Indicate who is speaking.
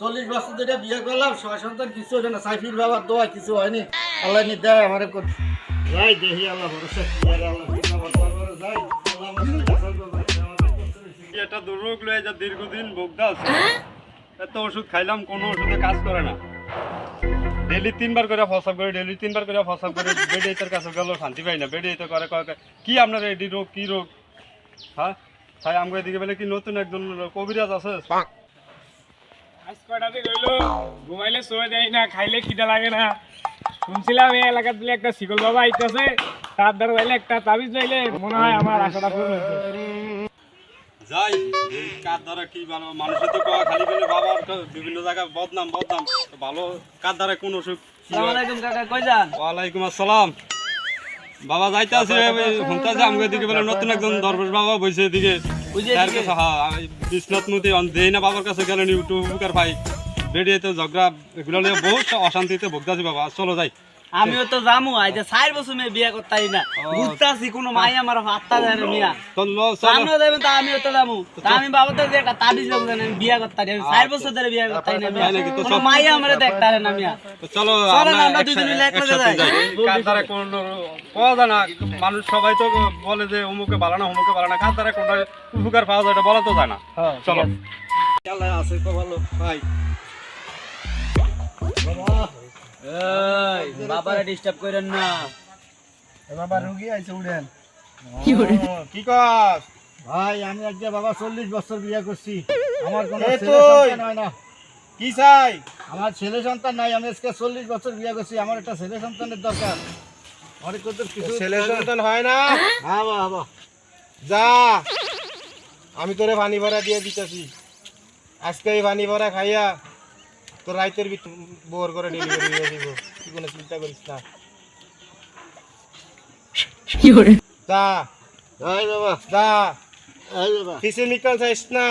Speaker 1: চল্লিশ বছর বিয়ে করলাম কিছু দোয়া কিছু হয়নি নি দেয় আমার দেখি
Speaker 2: লয়ে যা দীর্ঘদিন ভোগদা এত ওষুধ খাইলাম, কোনো ওষুধে কাজ করে না। ডেলি তিনবার করে ফসাব করে ডেলি তিনবার করে ফসাব করে বেডে কাছে গেল শান্তি পাই না বেডে করে কি আপনার এডি রোগ, কি রোগ? হ্যাঁ? তাই আমাকে দিকে বলে কি নতুন একজন কবিরাজ আছে?
Speaker 3: আজ কয়টা দিন হইল? ঘুমাইলে শোয়া যায় না খাইলে খিদা লাগে না। শুনছিলাম এই এলাকার দিলে একটা শিকল বাবা আইতেছে তার দ্বারা যাইলে একটা তাবিজ লইলে মনে হয় আমার আশাটা পূরণ
Speaker 2: যাই কার দ্বারা কি ভালো? মানুষের তো খালি বলে বাবার বিভিন্ন জায়গায় বদনাম বদনাম। ভালো কার দ্বারা কোন অসুখ? কি হয়?
Speaker 4: কাকা কই যান?
Speaker 2: ওয়ালাইকুম আসসালাম। বাবা যাইতে আছে শুনতেছে আমাকে দিকে বলে নতুন একজন দরবেশ বাবা বইছে এদিকে। তার কাছে হ্যাঁ বিশ্বনাথ মতি দেই না বাবার কাছে গেলেন ইউটিউব ভাই বেরিয়ে তো ঝগড়া এগুলো নিয়ে বহুত অশান্তিতে ভুগতেছি বাবা। চলো যাই।
Speaker 4: আমিও তো জামু আই যে চার বছর মেয়ে বিয়ে করতাই না। বুঝতাছি কোনো মাই আমার হাতটা দেয় না মিয়া।
Speaker 2: চলো চলো।
Speaker 4: আমিও দেবেন তা আমিও তো জামু তা আমি বাবা তো যে একটা তাবিজ দেবো জানেন আমি বিয়ে করতাই না চার বছর ধরে বিয়ে করতাই না কোনো মাই আমার দেখতে না মিয়া।
Speaker 2: চলো
Speaker 4: চলো
Speaker 2: আমরা
Speaker 4: দুইজন মিলে
Speaker 2: একসাথে-
Speaker 4: যাই।
Speaker 2: কার দ্বারা কোন পাওয়া যায় না? মানুষ সবাই তো বলে যে অমুকে ভালো না অমুকে ভালো না। কার দ্বারা কোনটা উপকার পাওয়া যায় এটা বলা তো যায় না। চলো।
Speaker 1: আল্লাহ আছে তো ভালো ভাই। বাবা।
Speaker 4: এই বাবারে ডিস্টার্ব করেন না।
Speaker 1: বাবা রুগী আইছে উড়েন
Speaker 2: কি কস?
Speaker 1: ভাই আমি আজকে বাবা চল্লিশ বছর বিয়ে করছি। আমার কোনো ছেলে সন্তান হয় না।
Speaker 2: কি চাই?
Speaker 1: আমার ছেলে সন্তান নাই আমি আজকে চল্লিশ বছর বিয়ে করছি। আমার একটা ছেলে সন্তানের দরকার। কত কিছু
Speaker 5: ছেলে সন্তান হয় না?
Speaker 1: হ্যাঁ বাবা বাবা।
Speaker 5: যা। আমি তোরে পানি ভরা দিয়ে দিতেছি। আজকে এই পানি ভরা খাইয়া তোর রাইতের ভিতর বোর করে ডেলিভারি হয়ে দিব তুই কোনো চিন্তা করিস না। যা।
Speaker 1: এই বাবা।
Speaker 5: যা।
Speaker 1: দা বাবা।
Speaker 5: কিছু নিকাল চাইস না?